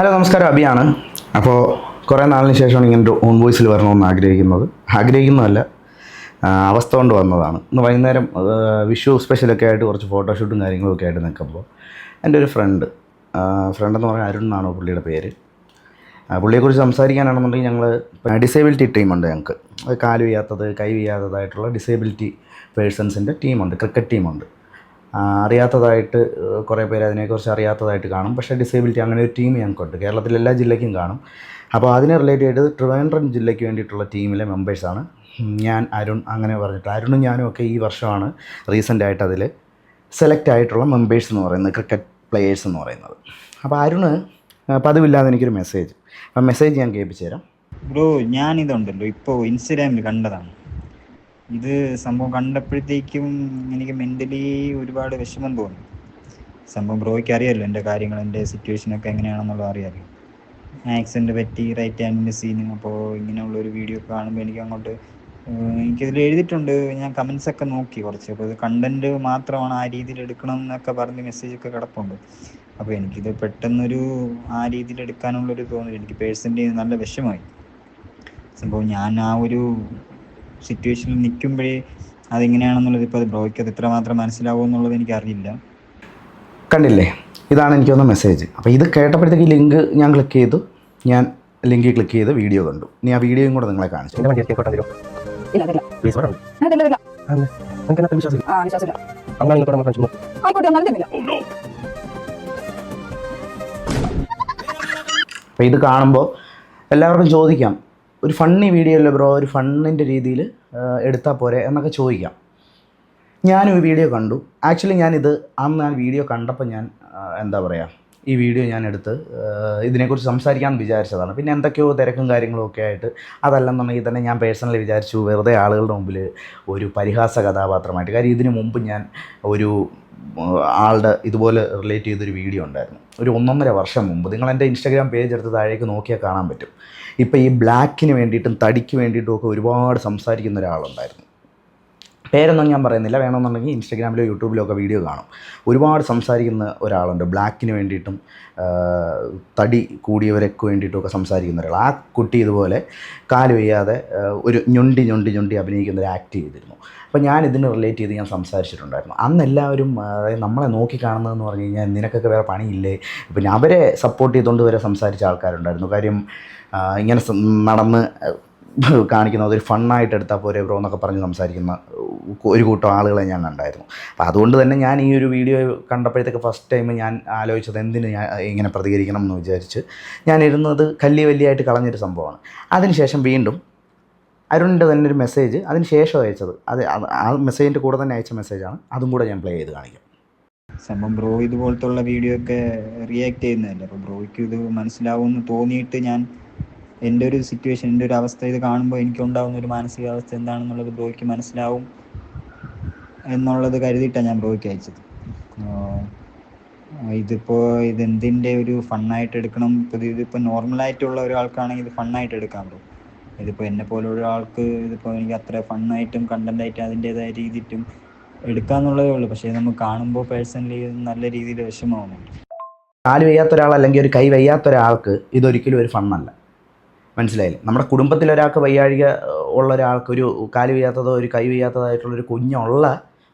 Hello നമസ്കാരം. അബിയാണ് അപ്പോൾ കുറേ നാളിന് ശേഷമാണ് ഇങ്ങനെ ഒരു ഓൺ വോയിസിൽ വരണമെന്ന് ആഗ്രഹിക്കുന്നത്. ആഗ്രഹിക്കുന്നതല്ല അവസ്ഥ കൊണ്ട് വന്നതാണ്. ഇന്ന് വൈകുന്നേരം വിഷു സ്പെഷ്യലൊക്കെ ആയിട്ട് കുറച്ച് ഫോട്ടോഷൂട്ടും കാര്യങ്ങളൊക്കെ ആയിട്ട് നിൽക്കുമ്പോൾ എന്റെ ഒരു ഫ്രണ്ട് ഫ്രണ്ട് എന്ന് പറഞ്ഞാൽ അരുൺ എന്നാണ് പുള്ളിയുടെ പേര്. പുള്ളിയെക്കുറിച്ച് സംസാരിക്കാനാണെന്നുണ്ടെങ്കിൽ ഞങ്ങൾ ഡിസേബിലിറ്റി ടീമുണ്ട് ഞങ്ങൾക്ക്. കാലു വയ്യാത്തത് കൈ വയ്യാത്തതായിട്ടുള്ള ഡിസേബിലിറ്റി പേഴ്സൺസിന്റെ ടീമുണ്ട് ക്രിക്കറ്റ് ടീമുണ്ട് അറിയാത്തതായിട്ട് കുറേ പേര് അതിനെക്കുറിച്ച് അറിയാത്തതായിട്ട് കാണും. പക്ഷേ ഡിസേബിലിറ്റി അങ്ങനെ ഒരു ടീം ഞങ്ങൾക്കുണ്ട് കേരളത്തിലെ എല്ലാ ജില്ലയ്ക്കും കാണും. അപ്പോൾ അതിനെ റിലേറ്റഡ് ചെയ്ത് ട്രിവാൻഡ്രം ജില്ലയ്ക്ക് വേണ്ടിയിട്ടുള്ള ടീമിലെ മെമ്പേഴ്സാണ് ഞാൻ അരുൺ അങ്ങനെ പറഞ്ഞിട്ട്. അരുണും ഞാനും ഒക്കെ ഈ വർഷമാണ് റീസെന്റ് ആയിട്ട് അതിൽ സെലക്ട് ആയിട്ടുള്ള മെമ്പേഴ്സ് എന്ന് പറയുന്നത് ക്രിക്കറ്റ് പ്ലെയേഴ്സ് എന്ന് പറയുന്നത്. അപ്പോൾ അരുണ് പതിവില്ലാതെ എനിക്കൊരു മെസ്സേജ് ആ മെസ്സേജ് ഞാൻ കേൾപ്പിച്ചു തരാം ബ്രോ ഞാനിതുണ്ടല്ലോ. ഇപ്പോൾ ഇൻസ്റ്റാഗ്രാമിൽ കണ്ടതാണ്. ഇത് സംഭവം കണ്ടപ്പോഴത്തേക്കും എനിക്ക് മെന്റലി ഒരുപാട് വിഷമം തോന്നി. സംഭവം ബ്രോയ്ക്ക് അറിയാമല്ലോ എന്റെ കാര്യങ്ങൾ എന്റെ സിറ്റുവേഷനൊക്കെ എങ്ങനെയാണെന്നുള്ളത് അറിയാമല്ലോ ആക്സിഡന്റ് പറ്റി റൈറ്റ് ഹാൻഡിന്റെ സീന് അപ്പോൾ ഇങ്ങനെയുള്ള ഒരു വീഡിയോ കാണുമ്പോൾ എനിക്ക് അങ്ങോട്ട് എനിക്കിതിൽ എഴുതിയിട്ടുണ്ട്. ഞാൻ കമൻസ് ഒക്കെ നോക്കി കുറച്ച്. അപ്പോൾ ഇത് കണ്ടന്റ് മാത്രമാണ് ആ രീതിയിൽ എടുക്കണം എന്നൊക്കെ പറഞ്ഞ് മെസ്സേജ് ഒക്കെ കിടപ്പുണ്ട്. അപ്പോൾ എനിക്കിത് പെട്ടെന്നൊരു ആ രീതിയിൽ എടുക്കാനുള്ളൊരു തോന്നി എനിക്ക് പേഴ്സന്റ് നല്ല വിഷമായി സംഭവം ഞാൻ ആ ഒരു സിറ്റുവേഷനിൽ നിൽക്കുമ്പോഴേ അതെങ്ങനെയാണെന്നുള്ളത് ഇപ്പോൾ അത് ബ്രോയ്ക്ക് അത് ഇത്രമാത്രം മനസ്സിലാവും എന്നുള്ളത് എനിക്ക് അറിയില്ല കണ്ടില്ലേ? ഇതാണ് എനിക്ക് വന്ന മെസ്സേജ് അപ്പോൾ ഇത് കേട്ടപ്പോഴത്തേക്ക് ലിങ്ക് ഞാൻ ക്ലിക്ക് ചെയ്തു. ഞാൻ ലിങ്ക് ക്ലിക്ക് ചെയ്ത് വീഡിയോ കണ്ടു. ഇനി ആ വീഡിയോയും കൂടെ നിങ്ങളെ കാണിച്ചു. തരില്ല അപ്പോൾ ഇത് കാണുമ്പോൾ എല്ലാവർക്കും ചോദിക്കാം. ഒരു ഫണ്ണി വീഡിയോ അല്ലേ ബ്രോ ഒരു ഫണ്ണിന്റെ രീതിയിൽ എടുത്താൽ പോരെ എന്നൊക്കെ ചോദിക്കാം. ഞാനും ഈ വീഡിയോ കണ്ടു. ആക്ച്വലി ഞാനിത് അന്ന് ആ വീഡിയോ കണ്ടപ്പോൾ ഞാൻ എന്താ പറയുക ഈ വീഡിയോ ഞാൻ എടുത്ത് ഇതിനെക്കുറിച്ച് സംസാരിക്കാൻ വിചാരിച്ചതാണ്. പിന്നെ എന്തൊക്കെയോ തിരക്കും കാര്യങ്ങളും ഒക്കെ ആയിട്ട് അതല്ലെന്നുണ്ടെങ്കിൽ തന്നെ ഞാൻ പേഴ്സണലി വിചാരിച്ചു വെറുതെ ആളുകളുടെ മുമ്പിൽ ഒരു പരിഹാസ കഥാപാത്രമായിട്ട്. കാര്യം ഇതിനു മുമ്പ് ഞാൻ ഒരു ആളുടെ ഇതുപോലെ റിലേറ്റ് ചെയ്തൊരു വീഡിയോ ഉണ്ടായിരുന്നു. ഒരു ഒന്നൊന്നര വർഷം മുമ്പ്. നിങ്ങൾ എന്റെ ഇൻസ്റ്റാഗ്രാം പേജ് എടുത്ത് താഴേക്ക് നോക്കിയാൽ കാണാൻ പറ്റും. ഇപ്പോൾ ഈ ബ്ലാക്കിന് വേണ്ടിയിട്ടും തടിക്ക് വേണ്ടിയിട്ടും ഒക്കെ ഒരുപാട് സംസാരിക്കുന്ന ഒരാളുണ്ടായിരുന്നു. പേരൊന്നും ഞാൻ പറയുന്നില്ല. വേണമെന്നുണ്ടെങ്കിൽ ഇൻസ്റ്റാഗ്രാമിലോ യൂട്യൂബിലോ ഒക്കെ വീഡിയോ കാണും. ഒരുപാട് സംസാരിക്കുന്ന ഒരാളുണ്ട്. ബ്ലാക്കിന് വേണ്ടിയിട്ടും തടി കൂടിയവരൊക്കെ വേണ്ടിയിട്ടും ഒക്കെ സംസാരിക്കുന്ന ഒരാൾ ആ കുട്ടി ഇതുപോലെ കാൽ വയ്യാതെ ഒരു ഞൊണ്ടി ഞൊണ്ടി ഞൊണ്ടി അഭിനയിക്കുന്ന ഒരു ആക്ട് ചെയ്തിരുന്നു. അപ്പോൾ ഞാൻ ഇതിന് റിലേറ്റ് ചെയ്ത് ഞാൻ സംസാരിച്ചിട്ടുണ്ടായിരുന്നു. അന്ന് എല്ലാവരും അതായത് നമ്മളെ നോക്കി കാണുന്നതെന്ന് പറഞ്ഞു കഴിഞ്ഞാൽ നിനക്കൊക്കെ വേറെ പണിയില്ലേ? പിന്നെ അവരെ സപ്പോർട്ട് ചെയ്തുകൊണ്ട് വരെ സംസാരിച്ച ആൾക്കാരുണ്ടായിരുന്നു. കാര്യം ഇങ്ങനെ നടന്ന് കാണിക്കുന്ന ഒരു ഫണ്ണായിട്ട് എടുത്താൽ പോരെ ബ്രോ എന്നൊക്കെ പറഞ്ഞ് സംസാരിക്കുന്ന ഒരു കൂട്ടം ആളുകളെ ഞാൻ കണ്ടായിരുന്നു. അപ്പോൾ അതുകൊണ്ട് തന്നെ ഞാൻ ഈ ഒരു വീഡിയോ കണ്ടപ്പോഴത്തേക്ക് ഫസ്റ്റ് ടൈം ഞാൻ ആലോചിച്ചത് എന്തിന് ഞാൻ ഇങ്ങനെ പ്രതികരിക്കണം എന്ന് വിചാരിച്ച് ഞാൻ ഇരുന്നത് കല്ലി വലിയായിട്ട് കളഞ്ഞൊരു സംഭവമാണ്. അതിനുശേഷം വീണ്ടും അരുണിന്റെ തന്നെ ഒരു മെസ്സേജ് അതിന് ശേഷം അയച്ചത്. അത് അത് ആ മെസ്സേജിന്റെ കൂടെ തന്നെ അയച്ച മെസ്സേജാണ് അതും കൂടെ ഞാൻ പ്ലേ ചെയ്ത് കാണിക്കാം. സംഭവം ബ്രോ ഇതുപോലത്തുള്ള വീഡിയോ ഒക്കെ റിയാക്ട് ചെയ്യുന്നതല്ലേ? അപ്പോൾ ബ്രോയ്ക്ക് ഇത് മനസ്സിലാവുമെന്ന് തോന്നിയിട്ട് ഞാൻ എന്റെ ഒരു സിറ്റുവേഷൻ എന്റെ ഒരു അവസ്ഥ ഇത് കാണുമ്പോൾ എനിക്ക് ഉണ്ടാകുന്ന ഒരു മാനസികാവസ്ഥ എന്താണെന്നുള്ളത് ബ്രോയ്ക്ക് മനസ്സിലാവും എന്നുള്ളത് കരുതിയിട്ടാണ് ഞാൻ ബ്രോയ്ക്ക് അയച്ചത്. ഇതിപ്പോൾ ഇതെന്തിന്റെ ഒരു ഫണ്ണായിട്ട് എടുക്കണം? ഇപ്പോൾ ഇതിപ്പോൾ നോർമലായിട്ടുള്ള ഒരാൾക്കാണെങ്കിൽ ഇത് ഫണ്ണായിട്ട് എടുക്കാൻ ബ്രോ. ഇതിപ്പോൾ എന്നെ പോലെ ഒരാൾക്ക് ഇതിപ്പോൾ എനിക്ക് അത്ര ഫണ്ണായിട്ടും കണ്ടന്റായിട്ടും അതിന്റേതായ രീതിയിലും എടുക്കാന്നുള്ളതേ ഉള്ളൂ. പക്ഷേ നമ്മൾ കാണുമ്പോൾ പേഴ്സണലി നല്ല രീതിയിൽ വിഷമമാവുന്നുണ്ട്. കാൽ വയ്യാത്ത ഒരാൾ അല്ലെങ്കിൽ ഒരു കൈ വയ്യാത്ത ഒരാൾക്ക് ഇതൊരിക്കലും ഒരു ഫണ്ണല്ല. മനസ്സിലായില്ലേ? നമ്മുടെ കുടുംബത്തിൽ ഒരാൾക്ക് വയ്യാഴിക ഉള്ള ഒരാൾക്ക് ഒരു കാൽ വയ്യാത്തതോ ഒരു കൈ വയ്യാത്തതായിട്ടുള്ളൊരു കുഞ്ഞുള്ള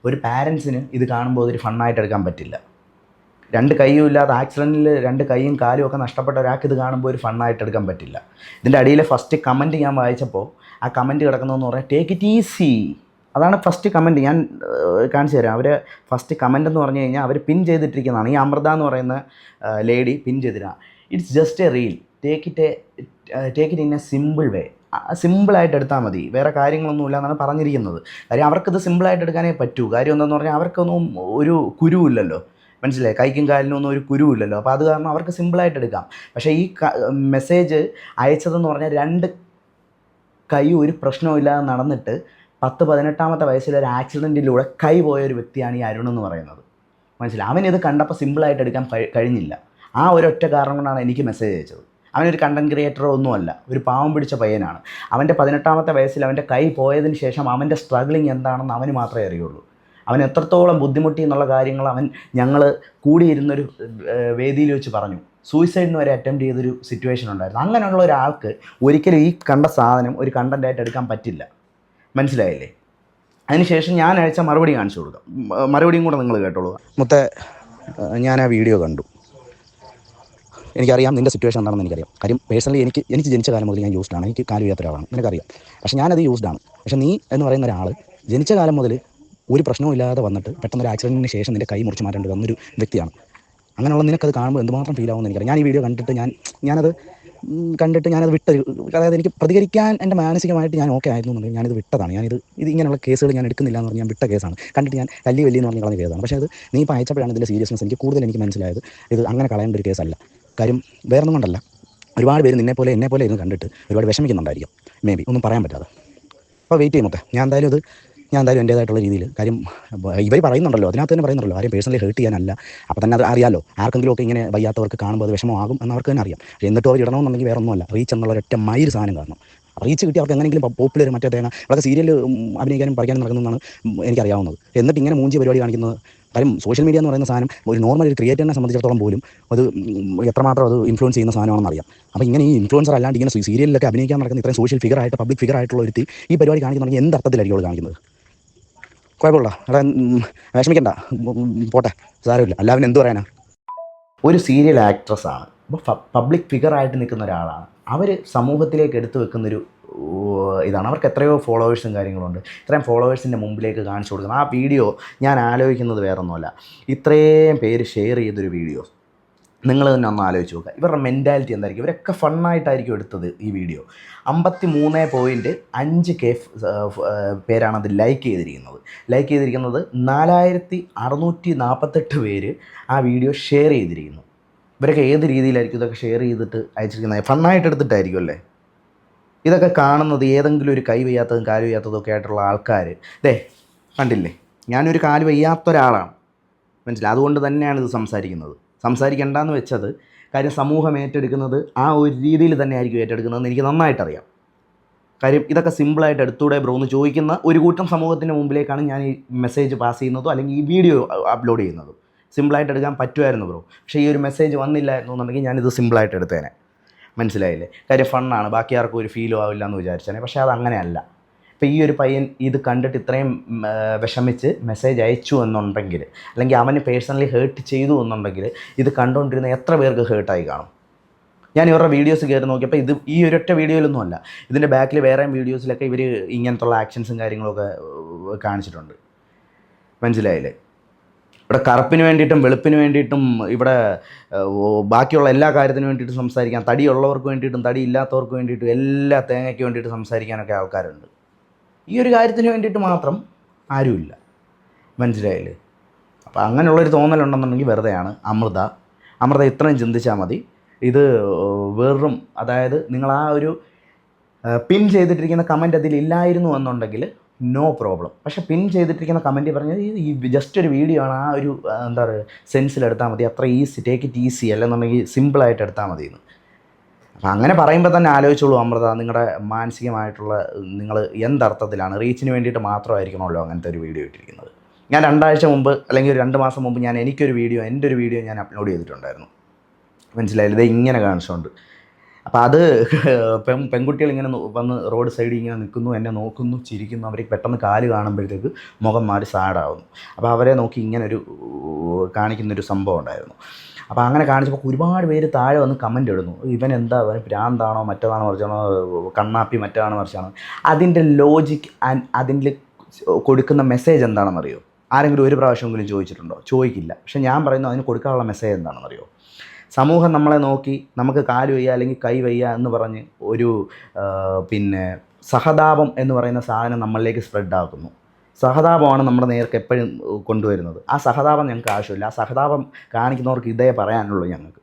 ഒരു പാരൻസിന് ഇത് കാണുമ്പോൾ ഒരു ഫണ്ണായിട്ട് എടുക്കാൻ പറ്റില്ല. രണ്ട് കൈയും ഇല്ലാത്ത ആക്സിഡന്റിൽ രണ്ട് കൈയും കാലും ഒക്കെ നഷ്ടപ്പെട്ട ഒരാൾക്ക് ഇത് കാണുമ്പോൾ ഒരു ഫണ്ണായിട്ട് എടുക്കാൻ പറ്റില്ല. ഇതിന്റെ അടിയിലെ ഫസ്റ്റ് കമന്റ് ഞാൻ വായിച്ചപ്പോൾ ആ കമന്റ് കിടക്കുന്നതെന്ന് പറഞ്ഞാൽ ടേക്ക് ഇറ്റ് ഈസി അതാണ് ഫസ്റ്റ് കമന്റ് ഞാൻ കാണിച്ചു തരാം. അവർ ഫസ്റ്റ് കമന്റ് എന്ന് പറഞ്ഞു കഴിഞ്ഞാൽ അവർ പിൻ ചെയ്തിട്ടിരിക്കുന്നതാണ്. ഈ അമൃത എന്ന് പറയുന്ന ലേഡി പിൻ ചെയ്തിട്ടാണ് it's just a reel take it take it in a simple way സിമ്പിളായിട്ട് എടുത്താൽ മതി. വേറെ കാര്യങ്ങളൊന്നുമില്ല എന്നാണ് പറഞ്ഞിരിക്കുന്നത്. കാര്യം അവർക്കത് സിമ്പിളായിട്ട് എടുക്കാനേ പറ്റൂ. കാര്യം എന്താണെന്ന് പറഞ്ഞാൽ അവർക്കൊന്നും ഒരു കുരുവില്ലല്ലോ. മനസ്സിലായി? കൈക്കും കാലിനും ഒന്നും ഒരു കുരുവില്ലല്ലോ. അപ്പോൾ അത് കാരണം അവർക്ക് സിമ്പിളായിട്ട് എടുക്കാം. പക്ഷേ ഈ മെസ്സേജ് അയച്ചതെന്ന് പറഞ്ഞാൽ രണ്ട് കൈ ഒരു പ്രശ്നവുമില്ലാതെ നടന്നിട്ട് പത്ത് പതിനെട്ടാമത്തെ വയസ്സിൽ ഒരു ആക്സിഡന്റിലൂടെ കൈ പോയ ഒരു വ്യക്തിയാണ് ഈ അരുൺ എന്ന് പറയുന്നത്. മനസ്സിലായി? അവനിത് കണ്ടപ്പോൾ സിമ്പിളായിട്ട് എടുക്കാൻ കഴിഞ്ഞില്ല. ആ ഒരൊറ്റ കാരണം കൊണ്ടാണ് എനിക്ക് മെസ്സേജ് അയച്ചത്. അവനൊരു കണ്ടന്റ് ക്രിയേറ്ററോ ഒന്നുമല്ല. ഒരു പാവം പിടിച്ച പയ്യനാണ്. അവന്റെ പതിനെട്ടാമത്തെ വയസ്സിൽ അവന്റെ കൈ പോയതിന് ശേഷം അവന്റെ സ്ട്രഗ്ലിങ് എന്താണെന്ന് അവന് മാത്രമേ അറിയുള്ളൂ. അവൻ എത്രത്തോളം ബുദ്ധിമുട്ടി എന്നുള്ള കാര്യങ്ങൾ അവൻ ഞങ്ങൾ കൂടിയിരുന്നൊരു വേദിയിൽ വെച്ച് പറഞ്ഞു. സൂയിസൈഡിന് വരെ അറ്റംപ്റ്റ് ചെയ്തൊരു സിറ്റുവേഷൻ ഉണ്ടായിരുന്നു. അങ്ങനെയുള്ള ഒരാൾക്ക് ഒരിക്കലും ഈ കണ്ട സാധനം ഒരു കണ്ടന്റായിട്ട് എടുക്കാൻ പറ്റില്ല. മനസ്സിലായില്ലേ? അതിനുശേഷം ഞാൻ അയച്ച മറുപടി കാണിച്ചു കൊടുക്കാം. മറുപടിയും കൂടെ നിങ്ങൾ കേട്ടോളൂ. മൊത്തം ഞാൻ ആ വീഡിയോ കണ്ടു. എനിക്കറിയാം നിന്റെ സിറ്റുവേഷൻ എന്താണെന്ന് എനിക്കറിയാം. കാര്യം പേഴ്സണലി എനിക്ക് എനിക്ക് ജനിച്ച കാലം മുതൽ ഞാൻ യൂസ്ഡ് ആണ്. എനിക്ക് കാൽ ചെയ്യാത്ത ഒരാളാണ്. നിനക്കറിയാം. പക്ഷേ ഞാനത് യൂസ്ഡ് ആണ്. പക്ഷേ നീ എന്ന് പറയുന്ന ഒരാൾ ജനിച്ച കാലം മുതൽ ഒരു പ്രശ്നവും ഇല്ലാതെ വന്നിട്ട് പെട്ടെന്ന് ഒരു ആക്സിഡന്റിന് ശേഷം നിന്റെ കൈ മുറിച്ച് മാറ്റേണ്ടി വന്നൊരു വ്യക്തിയാണ്. അങ്ങനെയുള്ള നിനക്കത് കാണുമ്പോൾ എന്തുമാത്രം ഫീൽ ആവുമെന്ന് എനിക്കറിയാം. ഞാൻ ഈ വീഡിയോ കണ്ടിട്ട് ഞാൻ ഞാനത് കണ്ടിട്ട് ഞാനത് വിട്ട അതായത് എനിക്ക് പ്രതികരിക്കാൻ എന്റെ മാനസികമായിട്ട് ഞാൻ ഓക്കെ ആയിരുന്നു എന്നുണ്ടെങ്കിൽ ഞാനിത് വിട്ടതാണ്. ഞാനിത് ഇത് ഇങ്ങനെയുള്ള കേസുകൾ ഞാൻ എടുക്കുന്നില്ല എന്ന് പറഞ്ഞ് ഞാൻ വിട്ട കേസാണ്. കണ്ടിട്ട് ഞാൻ കല്ലി വലിയ എന്ന് പറഞ്ഞ് കളഞ്ഞ കേസാണ്. പക്ഷേ അത് നീ ഇപ്പോൾ അയച്ചപ്പോഴാണ് ഇതിന്റെ സീരിയസ്നെസ് എനിക്ക് കൂടുതൽ എനിക്ക് മനസ്സിലായത്. ഇത് അങ്ങനെ കളയേണ്ട ഒരു കേസല്ല. കാര്യം വേറൊന്നും കൊണ്ടല്ല. ഒരുപാട് പേര് നിന്നെ പോലെ എന്നെ പോലെ ഇരുന്ന് കണ്ടിട്ട് ഒരുപാട് വിഷമിക്കുന്നുണ്ടായിരിക്കും. മേ ബി ഒന്നും പറയാൻ പറ്റാതെ. അപ്പോൾ വെയിറ്റ് ചെയ്യുമൊക്കെ. ഞാൻ എന്തായാലും ഇത് ഞാൻ എന്തായാലും എന്റേതായിട്ടുള്ള രീതിയിൽ കാര്യം ഇവർ പറയുന്നുണ്ടല്ലോ. അതിനകത്ത് തന്നെ പറയുന്നുണ്ടല്ലോ. ആരെയും പേഴ്സണലി ഹേർട്ട് ചെയ്യാനല്ല. അപ്പോൾ തന്നെ അത് അറിയാമല്ലോ ആർക്കെങ്കിലും ഒക്കെ ഇങ്ങനെ വയ്യാത്തവർക്ക് കാണുമ്പോൾ അത് വിഷമമാകും എന്ന് അവർക്ക് തന്നെ അറിയാം. എന്നിട്ട് അവർ ഇടണമെന്നുണ്ടെങ്കിൽ വേറെ ഒന്നുമല്ല. റീച്ച് എന്നുള്ള ഒറ്റ മൈര് സാധനം കാരണം റീച്ച് കിട്ടി അവർക്ക് എങ്ങനെയെങ്കിലും പോപ്പുലർ മറ്റേ തേങ്ങ അവർക്ക് സീരിയൽ അഭിനയിക്കാനും പഠിക്കാനും നടക്കുന്നതാണ് എനിക്കറിയാവുന്നത്. എന്നിട്ട് ഇങ്ങനെ മൂഞ്ചി പരിപാടി കാണിക്കുന്നത് കാര്യം സോഷ്യൽ മീഡിയ എന്ന് പറയുന്ന സാധനം ഒരു നോർമൽ ഒരു ക്രിയേറ്ററിനെ സംബന്ധിച്ചിടത്തോളം പോലും അത് എത്രമാത്രം അത് ഇൻഫ്ലുവൻസ് ചെയ്യുന്ന സാധനമാണെന്ന് അറിയാം. അപ്പോൾ ഇങ്ങനെ ഈ ഇൻഫ്ലുവൻസർ അല്ലാണ്ട് ഇങ്ങനെ സീരിയലിലൊക്കെ അഭിനയിക്കാൻ നടക്കുന്ന ഇത്രയും സോഷ്യൽ ഫിഗർ ആയിട്ട് പബ്ലിക് ഫിഗർ ആയിട്ടുള്ള ഒരു ഈ പരിപാടി കാണിക്കുന്നുണ്ടെങ്കിൽ എന്ത് അർത്ഥത്തിലായിരിക്കും അവൾ കാണിക്കുന്നത്? കുഴപ്പമില്ല. എടാ വിഷമിക്കണ്ട. പോട്ടെ. സാരമില്ല. എല്ലാവരും എന്ത് പറയാനാ? ഒരു സീരിയൽ ആക്ട്രസ് ആണ്. അപ്പോൾ പബ്ലിക് ഫിഗറായിട്ട് നിൽക്കുന്ന ഒരാളാണ്. അവർ സമൂഹത്തിലേക്ക് എടുത്തു വെക്കുന്നൊരു ഇതാണ്. അവർക്ക് എത്രയോ ഫോളോവേഴ്സും കാര്യങ്ങളുണ്ട്. ഇത്രയും ഫോളോവേഴ്സിന്റെ മുമ്പിലേക്ക് കാണിച്ചു കൊടുക്കുന്നത് ആ വീഡിയോ ഞാൻ ആലോചിക്കുന്നത് വേറൊന്നുമല്ല. ഇത്രയും പേര് ഷെയർ ചെയ്തൊരു വീഡിയോ. നിങ്ങൾ തന്നെ ഒന്ന് ആലോചിച്ച് നോക്കുക. ഇവരുടെ മെന്റാലിറ്റി എന്തായിരിക്കും? ഇവരൊക്കെ ഫണ്ണായിട്ടായിരിക്കും എടുത്തത് ഈ വീഡിയോ. അമ്പത്തി മൂന്ന് പോയിന്റ് അഞ്ച് കെ പേരാണ് അത് ലൈക്ക് ചെയ്തിരിക്കുന്നത്. ലൈക്ക് ചെയ്തിരിക്കുന്നത് നാലായിരത്തി അറുന്നൂറ്റി നാൽപ്പത്തെട്ട് പേര് ആ വീഡിയോ ഷെയർ ചെയ്തിരിക്കുന്നു. ഇവരൊക്കെ ഏത് രീതിയിലായിരിക്കും ഇതൊക്കെ ഷെയർ ചെയ്തിട്ട് അയച്ചിരിക്കുന്നത്? ഫണ്ണായിട്ട് എടുത്തിട്ടായിരിക്കും അല്ലേ? ഇതൊക്കെ കാണുന്നത് ഏതെങ്കിലും ഒരു കൈ വയ്യാത്തതും കാൽ വയ്യാത്തതും ഒക്കെ ആയിട്ടുള്ള ആൾക്കാർ ദേ കണ്ടില്ലേ? ഞാനൊരു കാൽ വയ്യാത്ത ഒരാളാണ്. മനസ്സിലായി? അതുകൊണ്ട് തന്നെയാണ് ഇത് സംസാരിക്കുന്നത്. സംസാരിക്കേണ്ടെന്ന് വെച്ചത് കാര്യം സമൂഹം ഏറ്റെടുക്കുന്നത് ആ ഒരു രീതിയിൽ തന്നെ ആയിരിക്കും ഏറ്റെടുക്കുന്നതെന്ന് എനിക്ക് നന്നായിട്ടറിയാം. കാര്യം ഇതൊക്കെ സിമ്പിളായിട്ട് എടുത്തൂടെ ബ്രോ എന്ന് ചോദിക്കുന്ന ഒരു കൂട്ടം സമൂഹത്തിന്റെ മുമ്പിലേക്കാണ് ഞാൻ ഈ മെസ്സേജ് പാസ് ചെയ്യുന്നതും അല്ലെങ്കിൽ ഈ വീഡിയോ അപ്ലോഡ് ചെയ്യുന്നതും. സിമ്പിളായിട്ട് എടുക്കാൻ പറ്റുമായിരുന്നു ബ്രോ. പക്ഷേ ഈ ഒരു മെസ്സേജ് വന്നില്ലായിരുന്നു എന്നുണ്ടെങ്കിൽ ഞാനിത് സിമ്പിളായിട്ട് എടുത്തേനെ. മനസ്സിലായില്ലേ? കാര്യം ഫണ്ണാണ്. ബാക്കി ആർക്കും ഒരു ഫീലും ആവില്ല എന്ന് വിചാരിച്ചാണ്. പക്ഷേ അത് അങ്ങനെയല്ല. ഇപ്പോൾ ഈ ഒരു പയ്യൻ ഇത് കണ്ടിട്ട് ഇത്രയും വിഷമിച്ച് മെസ്സേജ് അയച്ചു എന്നുണ്ടെങ്കിൽ അല്ലെങ്കിൽ അവന് പേഴ്സണലി ഹേർട്ട് ചെയ്തു എന്നുണ്ടെങ്കിൽ ഇത് കണ്ടുകൊണ്ടിരുന്ന എത്ര പേർക്ക് ഹേർട്ടായി കാണും? ഞാൻ ഇവരുടെ വീഡിയോസ് കയറി നോക്കിയപ്പോൾ ഇത് ഈ ഒരൊറ്റ വീഡിയോയിലൊന്നും അല്ല. ഇതിന്റെ ബാക്കിൽ വേറെയും വീഡിയോസിലൊക്കെ ഇവർ ഇങ്ങനത്തുള്ള ആക്ഷൻസും കാര്യങ്ങളൊക്കെ കാണിച്ചിട്ടുണ്ട്. മനസ്സിലായില്ലേ? ഇവിടെ കറുപ്പിന് വേണ്ടിയിട്ടും വെളുപ്പിന് വേണ്ടിയിട്ടും ഇവിടെ ബാക്കിയുള്ള എല്ലാ കാര്യത്തിനും വേണ്ടിയിട്ടും സംസാരിക്കാം. തടിയുള്ളവർക്ക് വേണ്ടിയിട്ടും തടി ഇല്ലാത്തവർക്ക് വേണ്ടിയിട്ടും എല്ലാ തേങ്ങയ്ക്ക് വേണ്ടിയിട്ട് സംസാരിക്കാനൊക്കെ ആൾക്കാരുണ്ട്. ഈ ഒരു കാര്യത്തിന് വേണ്ടിയിട്ട് മാത്രം ആരുമില്ല. മനസ്സിലായില്ലേ? അപ്പോൾ അങ്ങനെയുള്ളൊരു തോന്നലുണ്ടെന്നുണ്ടെങ്കിൽ വെറുതെയാണ്. അമൃത അമൃത ഇത്രയും ചിന്തിച്ചാൽ മതി. ഇത് വെറും അതായത് നിങ്ങൾ ആ ഒരു പിൻ ചെയ്തിട്ടിരിക്കുന്ന കമന്റ് അതിൽ ഇല്ലായിരുന്നു എന്നുണ്ടെങ്കിൽ നോ പ്രോബ്ലം പക്ഷെ പിൻ ചെയ്തിട്ടിരിക്കുന്ന കമന്റ് പറഞ്ഞത് ഈ ജസ്റ്റ് ഒരു വീഡിയോ ആണ്. ആ ഒരു എന്താ പറയുക സെൻസിൽ എടുത്താൽ മതി. അത്ര ഈസി ടേക്ക് ഇറ്റ് ഈസി അല്ലെന്നുണ്ടെങ്കിൽ സിമ്പിളായിട്ട് എടുത്താൽ മതി എന്ന് അപ്പം അങ്ങനെ പറയുമ്പോൾ തന്നെ ആലോചിച്ചോളൂ അമൃത നിങ്ങളുടെ മാനസികമായിട്ടുള്ള നിങ്ങൾ എന്തർത്ഥത്തിലാണ്? റീച്ചിന് വേണ്ടിയിട്ട് മാത്രമായിരിക്കണമല്ലോ അങ്ങനത്തെ ഒരു വീഡിയോ ഇട്ടിരിക്കുന്നത്. ഞാൻ രണ്ടാഴ്ച മുമ്പ് അല്ലെങ്കിൽ ഒരു രണ്ട് മാസം മുമ്പ് ഞാൻ എനിക്കൊരു വീഡിയോ എന്റെ ഒരു വീഡിയോ ഞാൻ അപ്ലോഡ് ചെയ്തിട്ടുണ്ടായിരുന്നു. മനസ്സിലായില്ല? ഇത് ഇങ്ങനെ കാണിച്ചുകൊണ്ട് അപ്പോൾ അത് പെൺ പെൺകുട്ടികൾ ഇങ്ങനെ വന്ന് റോഡ് സൈഡിൽ ഇങ്ങനെ നിൽക്കുന്നു എന്നെ നോക്കുന്നു ചിരിക്കുന്നു അവർ പെട്ടെന്ന് കാൽ കാണുമ്പോഴത്തേക്ക് മുഖം മാറി സാഡാവുന്നു അപ്പോൾ അവരെ നോക്കി ഇങ്ങനെ ഒരു കാണിക്കുന്നൊരു സംഭവം ഉണ്ടായിരുന്നു. അപ്പോൾ അങ്ങനെ കാണിച്ചപ്പോൾ ഒരുപാട് പേര് താഴെ വന്ന് കമന്റ് ഇടുന്നു. ഇവൻ എന്താ? അവൻ ഭ്രാന്താണോ? മറ്റേതാണോ മറിച്ചാണോ? കണ്ണാപ്പി മറ്റാണോ മറിച്ചാണോ? അതിന്റെ ലോജിക് ആൻഡ് അതിന്റെ കൊടുക്കുന്ന മെസ്സേജ് എന്താണെന്നറിയോ? ആരെങ്കിലും ഒരു പ്രാവശ്യമെങ്കിലും ചോദിച്ചിട്ടുണ്ടോ? ചോദിക്കില്ല. പക്ഷേ ഞാൻ പറയുന്നു അതിന് കൊടുക്കാനുള്ള മെസ്സേജ് എന്താണെന്നറിയോ? സമൂഹം നമ്മളെ നോക്കി നമുക്ക് കാൽ വയ്യ അല്ലെങ്കിൽ കൈ വയ്യ എന്ന് പറഞ്ഞ് ഒരു പിന്നെ സഹതാപം എന്ന് പറയുന്ന സാധനം നമ്മളിലേക്ക് സ്പ്രെഡ് ആക്കുന്നു. സഹതാപമാണ് നമ്മുടെ നേർക്ക് എപ്പോഴും കൊണ്ടുവരുന്നത്. ആ സഹതാപം ഞങ്ങൾക്ക് ആവശ്യമില്ല. ആ സഹതാപം കാണിക്കുന്നവർക്ക് ഇതേ പറയാനുള്ളൂ ഞങ്ങൾക്ക്.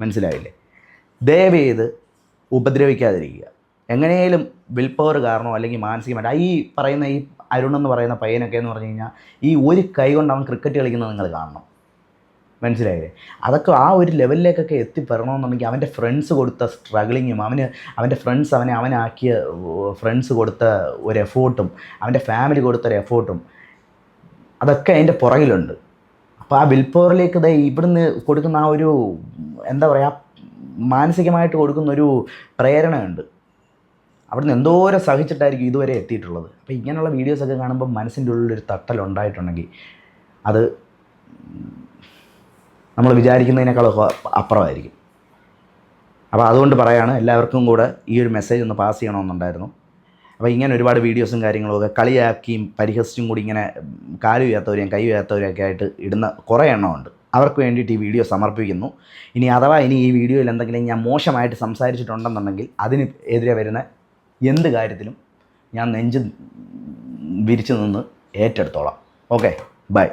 മനസ്സിലായില്ലേ? ദയവ് ചെയ്ത് ഉപദ്രവിക്കാതിരിക്കുക. എങ്ങനെയും വിൽ പവർ കാരണമോ അല്ലെങ്കിൽ മാനസികമായിട്ട് ഈ പറയുന്ന ഈ അരുൺ എന്ന് പറയുന്ന പയ്യനൊക്കെ എന്ന് പറഞ്ഞു കഴിഞ്ഞാൽ ഈ ഒരു കൈ കൊണ്ട് അവൻ ക്രിക്കറ്റ് കളിക്കുന്നത് നിങ്ങൾ കാണണം. മനസ്സിലായില്ലേ? അതൊക്കെ ആ ഒരു ലെവലിലേക്കൊക്കെ എത്തിപ്പെടണമെന്നുണ്ടെങ്കിൽ അവന്റെ ഫ്രണ്ട്സ് കൊടുത്ത സ്ട്രഗിളിങ്ങും അവന് അവന്റെ ഫ്രണ്ട്സ് അവനെ അവനാക്കിയ ഫ്രണ്ട്സ് കൊടുത്ത ഒരു എഫോർട്ടും അവന്റെ ഫാമിലി കൊടുത്ത ഒരു എഫോർട്ടും അതൊക്കെ അതിന്റെ പുറകിലുണ്ട്. അപ്പോൾ ആ വിൽ പവറിലേക്ക് ദേ ഇവിടുന്ന് കൊടുക്കുന്ന ആ ഒരു എന്താ പറയുക മാനസികമായിട്ട് കൊടുക്കുന്ന ഒരു പ്രേരണയുണ്ട്. അവിടുന്ന് എന്തോരം സഹിച്ചിട്ടായിരിക്കും ഇതുവരെ എത്തിയിട്ടുള്ളത്. അപ്പോൾ ഇങ്ങനെയുള്ള വീഡിയോസൊക്കെ കാണുമ്പോൾ മനസ്സിന്റെ ഉള്ളിലൊരു തട്ടലുണ്ടായിട്ടുണ്ടെങ്കിൽ അത് നമ്മൾ വിചാരിക്കുന്നതിനേക്കാളൊക്കെ അപ്പുറമായിരിക്കും. അപ്പോൾ അതുകൊണ്ട് പറയാണ് എല്ലാവർക്കും കൂടെ ഈ ഒരു മെസ്സേജ് ഒന്ന് പാസ് ചെയ്യണമെന്നുണ്ടായിരുന്നു. അപ്പോൾ ഇങ്ങനെ ഒരുപാട് വീഡിയോസും കാര്യങ്ങളും ഒക്കെ കളിയാക്കിയും പരിഹസിച്ചും കൂടി ഇങ്ങനെ കാൽ ചെയ്യാത്തവരെയും കൈ ചെയ്യാത്തവരെയും ആയിട്ട് ഇടുന്ന കുറേ എണ്ണമുണ്ട്. അവർക്ക് വേണ്ടിയിട്ട് ഈ വീഡിയോ സമർപ്പിക്കുന്നു. ഇനി അഥവാ ഇനി ഈ വീഡിയോയിൽ എന്തെങ്കിലും ഞാൻ മോശമായിട്ട് സംസാരിച്ചിട്ടുണ്ടെന്നുണ്ടെങ്കിൽ അതിന് എതിരെ വരുന്ന എന്ത് കാര്യത്തിലും ഞാൻ നെഞ്ച് വിരിച്ചു നിന്ന് ഏറ്റെടുത്തോളാം. Okay bye